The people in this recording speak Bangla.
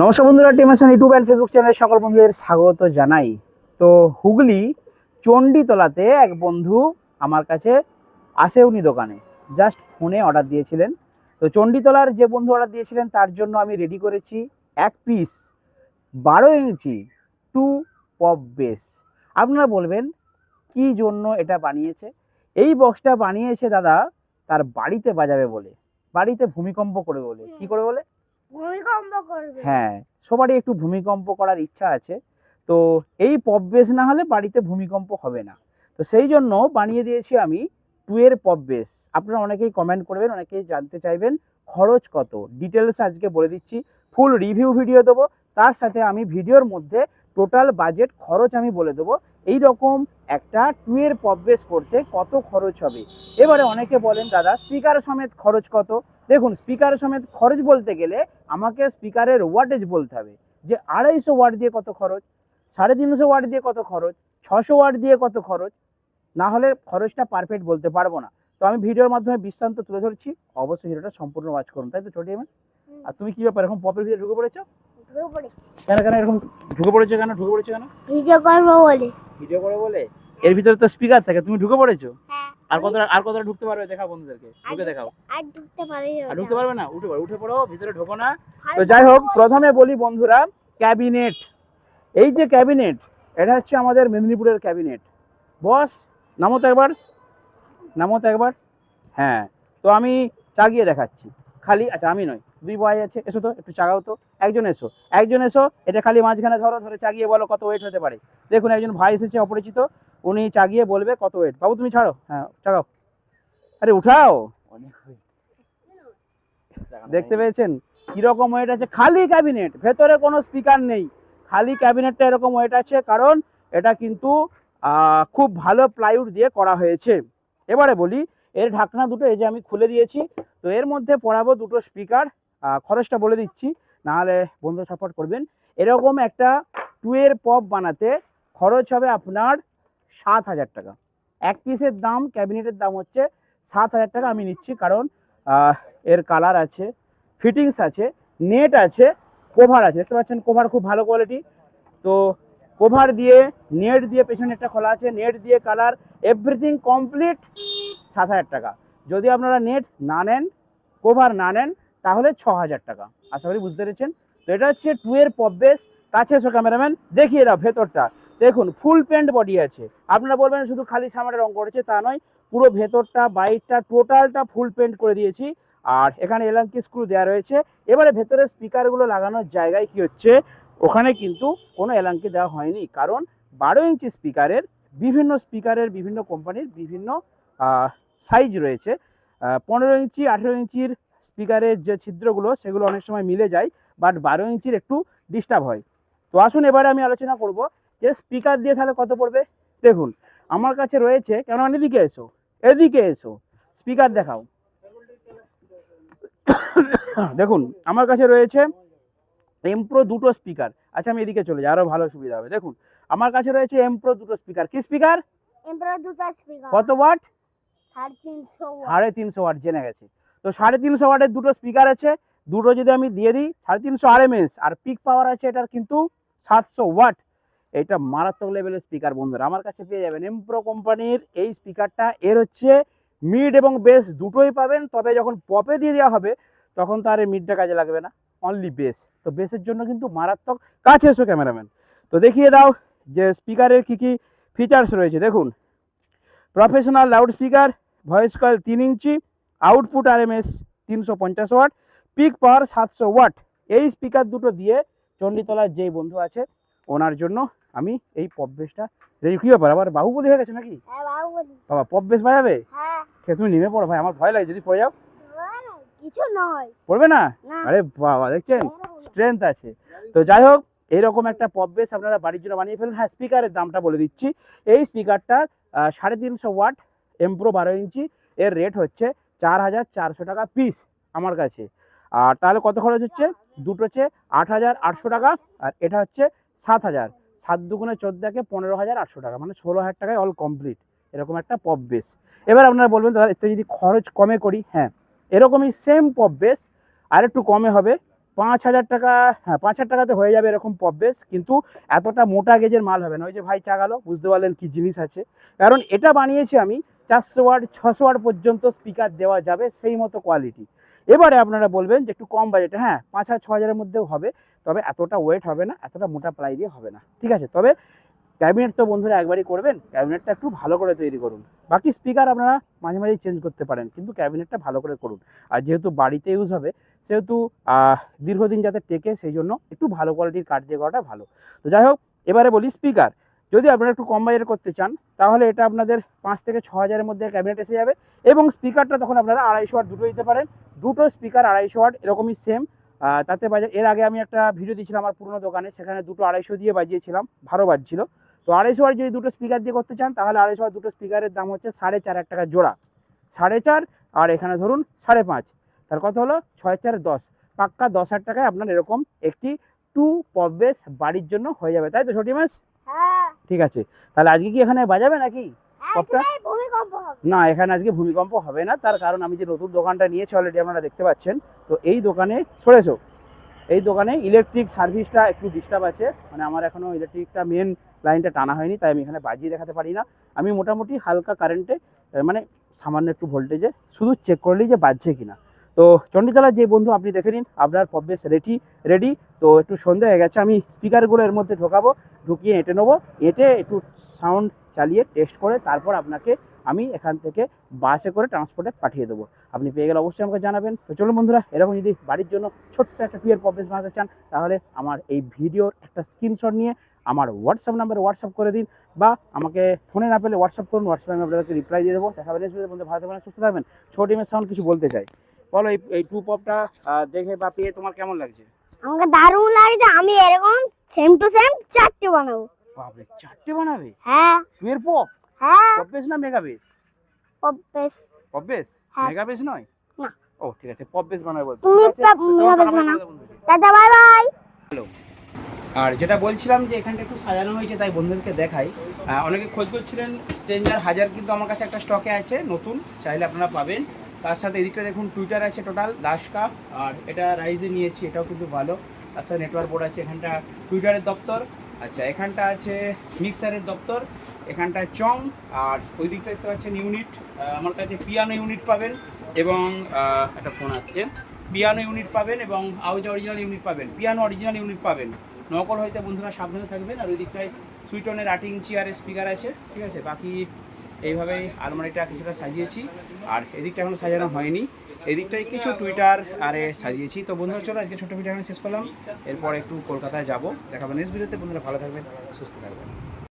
নমস্কার বন্ধুরা টিমেশন ইউটিউব অ্যান্ড ফেসবুক চ্যানেলে সকল বন্ধুদের স্বাগত জানাই। তো হুগলি চণ্ডীতলাতে এক বন্ধু আমার কাছে আসে উনি দোকানে। জাস্ট ফোনে অর্ডার দিয়েছিলেন। তো চণ্ডীতলার যে বন্ধু অর্ডার দিয়েছিলেন, তার জন্য আমি রেডি করেছি এক পিস বারো ইঞ্চি টু পপ বেস আপনারা বলবেন, কি জন্য এটা বানিয়েছে? এই বক্সটা বানিয়েছে দাদা তার বাড়িতে বাজাবে বলে, বাড়িতে ভূমিকম্প করে বলে। কি করে বলে? ভূমিকম্প করবে। হ্যাঁ সবারই একটু ভূমিকম্প করার ইচ্ছা আছে। তো এই পপ বেস না হলে বাড়িতে ভূমিকম্প হবে না। তো সেই জন্য বানিয়ে দিয়েছি আমি টুয়ের পপ বেস আপনারা অনেকেই কমেন্ট করবেন, অনেকেই জানতে চাইবেন খরচ কত। ডিটেলস আজকে বলে দিচ্ছি। ফুল রিভিউ ভিডিও দেবো। তার সাথে আমি ভিডিওর মধ্যে টোটাল বাজেট খরচ আমি বলে দেবো। এই রকম একটা টুয়ের পপ করতে কত খরচ হবে? এবারে অনেকে বলেন দাদা স্পিকার সমেত খরচ কত? দেখুন স্পিকার সমেত খরচ বলতে গেলে আমাকে স্পিকারের ওয়াটেজ বলতে হবে। যে আড়াইশো ওয়াট দিয়ে কত খরচ? সাড়ে তিনশো ওয়াট দিয়ে কত খরচ? ছশো ওয়াট দিয়ে কত খরচ? না হলে খরচটা পারফেক্ট বলতে পারব না। তো আমি ভিডিওর মাধ্যমে দৃষ্টান্ত তুলে ধরছি। অবশ্যই ভিডিওটা সম্পূর্ণ ওয়াচ করুন। তাই তো ছোটি আর তুমি কি ব্যাপার এখন পপের পড়েছো ঢুকে পড়েছি? কেন কেন এরকম ঢুকে পড়েছো কেন? ঢুকে পড়েছো কেন? ভিডিও করব বলে। ভিডিও করে বলে? এর ভিতরে তো স্পিকার থাকে তুমি ঢুকে পড়েছো? হ্যাঁ। আর কতটা আর কতটা ঢুকতে পারবে দেখাও বন্ধুদেরকে ঢুকে দেখাও। আর ঢুকতে পারি আর ঢুকতে পারবে না? উঠে পড়ো উঠে পড়ো ভিতরে ঢোকো না। তো যাই হোক প্রথমে বলি বন্ধুরা ক্যাবিনেট। এই যে ক্যাবিনেট এটা হচ্ছে আমাদের মেদিনীপুরের ক্যাবিনেট। বস নামো তো একবার। নামো তো একবার। হ্যাঁ তো আমি চাগিয়ে দেখাচ্ছি। খালি আচ্ছা আমি নয় দুই বয় আছে এসো তো একটু চাগাও তো। একজন এসো একজন এসো, এটা খালি মাঝখানে ধরো, ধরে চাগিয়ে বলো কত ওয়েট হতে পারে। দেখুন, একজন ভাই এসেছে অপরিচিত, উনি চাগিয়ে বলবে কত ওয়েট বাবু, তুমি ছাড়ো হ্যাঁ চাগাও আরে, উঠাও। দেখতে পেয়েছেন? কীরকম ওয়েট আছে? খালি ক্যাবিনেট ভেতরে কোনো স্পিকার নেই। খালি ক্যাবিনেটটা এরকম ওয়েট আছে, কারণ এটা কিন্তু খুব ভালো প্লাইউড দিয়ে করা হয়েছে। এবারে বলি, এর ঢাকনা দুটো, এই যে আমি খুলে দিয়েছি, তো এর মধ্যে পড়াবো দুটো স্পিকার খরচটা বলে দিচ্ছি। নাহলে বন্ধু সাপোর্ট করবেন। এরকম একটা টুয়ের পপ বানাতে খরচ হবে আপনার সাত হাজার টাকা। এক পিসের দাম ক্যাবিনেটের দাম হচ্ছে সাত হাজার টাকা আমি নিচ্ছি কারণ এর কালার আছে ফিটিংস আছে নেট আছে কোভার আছে। দেখতে পাচ্ছেন কোভার খুব ভালো কোয়ালিটি তো কোভার দিয়ে নেট দিয়ে পেছনে একটা খোলা আছে নেট দিয়ে কালার এভরিথিং কমপ্লিট সাত হাজার টাকা। যদি আপনারা নেট না নেন কোভার না নেন তাহলে ছ হাজার টাকা। আশা করি বুঝতে পেরেছেন? তো এটা হচ্ছে টুয়ের পববেস কাছে এসো ক্যামেরাম্যান দেখিয়ে দাও ভেতরটা। দেখুন ফুল পেন্ট বডি আছে। আপনারা বলবেন শুধু খালি সামনে রং করেছে, তা নয়, পুরো ভেতরটা বাইকটা টোটালটা ফুল পেন্ট করে দিয়েছি। আর এখানে এলাঙ্কি স্ক্রু দেওয়া রয়েছে। এবারে ভেতরে স্পিকারগুলো লাগানোর জায়গায় কি হচ্ছে? ওখানে কিন্তু কোনো এলাঙ্কি দেওয়া হয়নি। কারণ বারো ইঞ্চি স্পিকারের বিভিন্ন স্পিকারের বিভিন্ন কোম্পানির বিভিন্ন সাইজ রয়েছে। পনেরো ইঞ্চি আঠেরো ইঞ্চির স্পিকারের যে ছিদ্রগুলো সেগুলো অনেক সময় মিলে যায় বাট বারো ইঞ্চির একটু ডিস্টার্ব হয়। তো আসুন এবারে আমি আলোচনা করব যে স্পিকার দিয়ে তাহলে কত পড়বে? দেখুন আমার কাছে রয়েছে কেন এদিকে এসো এদিকে এসো স্পিকার দেখাও। দেখুন আমার কাছে রয়েছে এমপ্রো দুটো স্পিকার আচ্ছা আমি এদিকে চলে যাই আরও ভালো সুবিধা হবে। দেখুন আমার কাছে রয়েছে এমপ্রো দুটো স্পিকার কি স্পিকার এমপ্রো দুটো স্পিকার কত ওয়াট সাড়ে তিনশো watt। সাড়ে তিনশো ওয়াট জেনে গেছে। তো সাড়ে তিনশো ওয়াটের দুটো স্পিকার আছে, দুটো যদি আমি দিয়ে দিই, সাড়ে তিনশো আরএমএস আর পিক পাওয়ার আছে এটার কিন্তু সাতশো ওয়াট। এটা মারাত্মক লেভেলের স্পিকার বন্ধুরা, আমার কাছে পেয়ে যাবেন। এমপ্রো কোম্পানির এই স্পিকারটা এর হচ্ছে মিড এবং বেস দুটোই পাবেন, তবে যখন পপে দিয়ে দেওয়া হবে, তখন তো আর এই মিডটা কাজে লাগবে না অনলি বেস তো বেসের জন্য কিন্তু মারাত্মক, কাছে এসো ক্যামেরাম্যান তো দেখিয়ে দাও যে স্পিকারের কী কী ফিচার্স রয়েছে। দেখুন professional loud speaker voice coil তিন inch output R M S তিনশো পঞ্চাশ ওয়াট পিক পাওয়ার সাতশো ওয়াট। এই স্পিকার দুটো দিয়ে চণ্ডীতলার যেই বন্ধু আছে ওনার জন্য আমি এই পপ বেসটা রেডি কী ব্যাপার? আবার বাহুবলি হয়ে গেছে নাকি? হ্যাঁ বাবা পপ বেস বাজাবে? হ্যাঁ। তুমি নেমে পড়ো ভাই আমার ভয় লাগে যদি পড়ে যাও। কিছু নয়। পড়বে না? আরে বাবা দেখছেন? স্ট্রেংথ আছে। তো যাই হোক এইরকম একটা পপবেস আপনারা বাড়ির জন্য বানিয়ে ফেলুন। হ্যাঁ স্পিকারের দামটা বলে দিচ্ছি। এই স্পিকারটা সাড়ে তিনশো ওয়াট এমপ্রো বারো ইঞ্চি এর রেট হচ্ছে চার হাজার চারশো টাকা পিস আমার কাছে। আর তাহলে কত খরচ হচ্ছে? দুটো হচ্ছে আট হাজার আটশো টাকা আর এটা হচ্ছে সাত হাজার। সাত দুগুণে চোদ্দাকে পনেরো হাজার আটশো টাকা মানে ষোলো হাজার টাকায় অল কমপ্লিট এরকম একটা পপ বেস এবার আপনারা বলবেন, দাদা, এতে যদি খরচ কমে করি হ্যাঁ এরকমই সেম পপ বেস আর একটু কমে হবে। পাঁচ হাজার টাকা হ্যাঁ পাঁচ হাজার টাকাতে হয়ে যাবে এরকম পববেস কিন্তু এতটা মোটা গেজের মাল হবে না। ওই যে ভাই চাগালো, বুঝতে পারলেন কী জিনিস আছে। কারণ এটা বানিয়েছি আমি চারশো ওয়াট, ছশো ওয়াট পর্যন্ত স্পিকার দেওয়া যাবে সেই মতো কোয়ালিটি। এবারে আপনারা বলবেন যে একটু কম বাজেটে হ্যাঁ পাঁচ হাজার, ছ হাজারের মধ্যেও হবে, তবে এতটা ওয়েট হবে না, এতটা মোটা প্লাই দিয়ে হবে না। ঠিক আছে, তবে ক্যাবিনেট তো বন্ধুরা একবারই করবেন, ক্যাবিনেটটা একটু ভালো করে তৈরি করুন। বাকি স্পিকার আপনারা মাঝে মাঝেই চেঞ্জ করতে পারেন, কিন্তু ক্যাবিনেটটা ভালো করে করুন। আর যেহেতু বাড়িতে ইউজ হবে, সেহেতু দীর্ঘদিন যাতে টেকে সেই জন্য একটু ভালো কোয়ালিটির কাঠ দিয়ে করাটা ভালো। তো যাই হোক, এবারে বলি স্পিকার যদি আপনারা একটু কম বাজেট করতে চান, তাহলে এটা আপনাদের পাঁচ থেকে ছ হাজারের মধ্যে ক্যাবিনেট এসে যাবে এবং স্পিকারটা তখন আপনারা আড়াইশো ওয়াট দুটো দিতে পারেন। দুটো স্পিকার আড়াইশো ওয়াট এরকমই সেম তাতে বাজার এর আগে আমি একটা ভিডিও দিয়েছিলাম আমার পুরোনো দোকানে, সেখানে দুটো আড়াইশো দিয়ে বাজিয়েছিলাম, ভালো বাজছিল। তো আড়াইশো ওয়াট যদি দুটো স্পিকার দিয়ে করতে চান তাহলে আড়াইশো ওয়াট দুটো স্পিকারের দাম হচ্ছে সাড়ে চার এক টাকা জোড়া। সাড়ে চার আর এখানে ধরুন সাড়ে পাঁচ। তার কথা হলো ছয় চার দশ। পাক্কা দশ হাজার টাকায় আপনার এরকম একটি টু পববেস বাড়ির জন্য হয়ে যাবে। তাই তো ছোটি মাস হ্যাঁ। ঠিক আছে। তাহলে আজকে কি এখানে বাজাবে নাকি? কপটা? না এখানে আজকে ভূমিকম্প হবে না। তার কারণ আমি যে নতুন দোকানটা নিয়েছি অলরেডি আপনারা দেখতে পাচ্ছেন। তো এই দোকানে সরেছো। এই দোকানে ইলেকট্রিক সার্ভিসটা একটু ডিস্টার্ব আছে। মানে আমার এখনও ইলেকট্রিকটা মেন লাইনটা টানা হয়নি, তাই আমি এখানে বাজিয়ে দেখাতে পারি না। আমি মোটামুটি হালকা কারেন্টে মানে সামান্য একটু ভোল্টেজে শুধু চেক করলেই যে বাজছে কিনা। তো চণ্ডীতলা যে বন্ধু আপনি দেখে নিন, আপনার পববেশ রেডি রেডি তো একটু সন্ধে হয়ে গেছে, আমি স্পিকারগুলো এর মধ্যে ঢোকাবো, ঢুকিয়ে এঁটে নেব। এঁটে একটু সাউন্ড চালিয়ে টেস্ট করে, তারপর আপনাকে আমি এখান থেকে বাসে করে ট্রান্সপোর্টে পাঠিয়ে দেবো। আপনি পেয়ে গেলে অবশ্যই আমাকে জানাবেন। তো চলুন বন্ধুরা এরকম যদি বাড়ির জন্য ছোট্ট একটা টুয়ের পববেস বানাতে চান তাহলে আমার এই ভিডিওর একটা স্ক্রিনশট নিয়ে আমার হোয়াটসঅ্যাপ নাম্বারে হোয়াটসঅ্যাপ করে দিন বা আমাকে ফোনে না পেলে হোয়াটসঅ্যাপ করুন হোয়াটসঅ্যাপে আমি আপনাদেরকে রিপ্লাই দিয়ে দেবো। দেখা হবে বন্ধু ভালো থাকবেন সুস্থ থাকবেন। ছোট টিমের সাউন্ড কিছু বলতে চাই। বলো এই এই টু পপটা দেখে বা পেয়ে তোমার কেমন লাগছে? আমাকে দারুণ লাগছে আমি এরকম সেম টু সেম চারটে বানাবো। বাপরে চারটে বানাবে? হ্যাঁ। টুয়ের পপ হ্যাঁ। পপবেস না মেগাবেস? পপ বেশ পপবেস? হ্যাঁ। মেগাবেস নয়? না। ও ঠিক আছে পপবেস বানাবে বলতে। তুমি মেগাবেস বানাও। দাদা বাই বাই। আর যেটা বলছিলাম যে এখানটা একটু সাজানো হয়েছে তাই বন্ধুদেরকে দেখাই। অনেকে খোঁজ করছিলেন স্ট্রেঞ্জার হাজার কিন্তু আমার কাছে একটা স্টকে আছে নতুন চাইলে আপনারা পাবেন। তার সাথে এদিকটা দেখুন টুইটার আছে টোটাল দাসকা আর এটা রাইজে নিয়েছি এটাও কিন্তু ভালো। তার সাথে নেটওয়ার্ক বোর্ড আছে এখানটা টুইটারের দপ্তর। আচ্ছা এখানটা আছে মিক্সারের দপ্তর এখানটা চং, আর ওই দিকটা দেখতে পাচ্ছেন ইউনিট। আমার কাছে পিয়ানো ইউনিট পাবেন এবং একটা ফোন আসছে। পিয়ানো ইউনিট পাবেন এবং আউজ অরিজিনাল ইউনিট পাবেন। পিয়ানো অরিজিনাল ইউনিট পাবেন। নকল হইতে বন্ধুরা সাবধানে থাকবেন, আর ওই দিকটায় সুইটনের আট ইঞ্চি আর স্পিকার আছে, ঠিক আছে? বাকি এইভাবেই আলমারিটা কিছুটা সাজিয়েছি, আর এদিকটা এখনও সাজানো হয়নি। এদিকটায় কিছু টুইটার আরে সাজিয়েছি। তো বন্ধুরা, চলো আজকে ছোটো ভিডিও আমি শেষ করলাম। এরপর একটু কলকাতায় যাব। দেখাবেন নেক্সট ভিডিওতে বন্ধুরা, ভালো থাকবেন, সুস্থ থাকবেন।